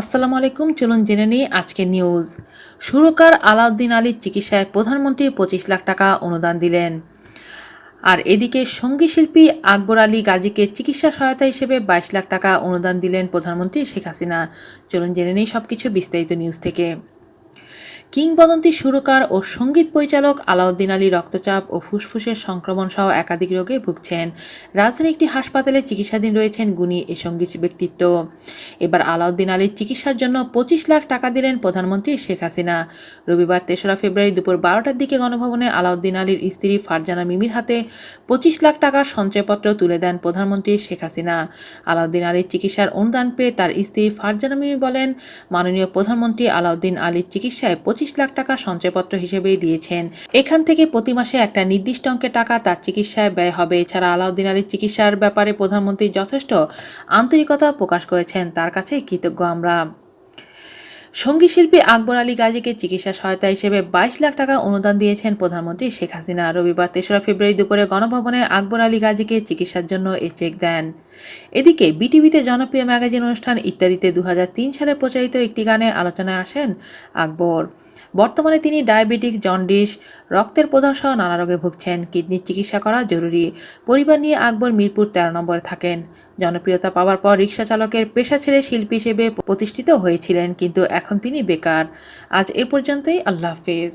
আসসালামু আলাইকুম। চলুন জেনে নিই আজকে নিউজ। সুরকার আলাউদ্দিন আলীর চিকিৎসায় প্রধানমন্ত্রী পঁচিশ লাখ টাকা অনুদান দিলেন। আর এদিকে সঙ্গী শিল্পী আকবর আলী গাজীকে চিকিৎসা সহায়তা হিসেবে বাইশ লাখ টাকা অনুদান দিলেন প্রধানমন্ত্রী শেখ হাসিনা। চলুন জেনে নিই সব কিছু বিস্তারিত নিউজ থেকে। কিংবদন্তি সুরকার ও সংগীত পরিচালক আলাউদ্দিন আলী রক্তচাপ ও ফুসফুসের সংক্রমণ সহ একাধিক রোগে ভুগছেন। রাজধানীর একটি হাসপাতালে চিকিৎসাধীন রয়েছেন গুণী এ সংগীত ব্যক্তিত্ব। এবার আলাউদ্দিন আলীর চিকিৎসার জন্য পঁচিশ লাখ টাকা দিলেন প্রধানমন্ত্রী শেখ হাসিনা। রবিবার তেসরা ফেব্রুয়ারি দুপুর বারোটার দিকে গণভবনে আলাউদ্দিন আলীর স্ত্রী ফারজানা মিমির হাতে পঁচিশ লাখ টাকার সঞ্চয়পত্র তুলে দেন প্রধানমন্ত্রী শেখ হাসিনা। আলাউদ্দিন আলীর চিকিৎসার অনুদান পেয়ে তার স্ত্রী ফারজানা মিমি বলেন, মাননীয় প্রধানমন্ত্রী আলাউদ্দিন আলীর চিকিৎসায় পঁচিশ লাখ টাকা সঞ্চয়পত্র হিসেবেই দিয়েছেন। এখান থেকে প্রতি মাসে একটা নির্দিষ্ট অঙ্কের টাকা তার চিকিৎসায় ব্যয় হবে। এছাড়া আলাউদ্দিন আলীর চিকিৎসার ব্যাপারে প্রধানমন্ত্রী যথেষ্ট আন্তরিকতা প্রকাশ করেছেন, তার কাছে কৃতজ্ঞ আমরা। সংগীত শিল্পী আকবর আলী গাজীকে চিকিৎসা সহায়তা হিসেবে বাইশ লাখ টাকা অনুদান দিয়েছেন প্রধানমন্ত্রী শেখ হাসিনা। রবিবার তেসরা ফেব্রুয়ারি দুপুরে গণভবনে আকবর আলী গাজীকে চিকিৎসার জন্য এ চেক দেন। এদিকে বিটিভিতে জনপ্রিয় ম্যাগাজিন অনুষ্ঠান ইত্যাদিতে দু হাজার তিন সালে প্রচারিত একটি গানে আলোচনায় আসেন আকবর। বর্তমানে তিনি ডায়াবেটিক, জন্ডিস, রক্তের প্রদর্শন নানা রোগে ভুগছেন। কিডনির চিকিৎসা করা জরুরি। পরিবার নিয়ে আকবর মিরপুর তেরো নম্বরে থাকেন। জনপ্রিয়তা পাওয়ার পর রিক্সা চালকের পেশা ছেড়ে শিল্পী হিসেবে প্রতিষ্ঠিত হয়েছিলেন, কিন্তু এখন তিনি বেকার। আজ এ পর্যন্তই। আল্লাহ হাফেজ।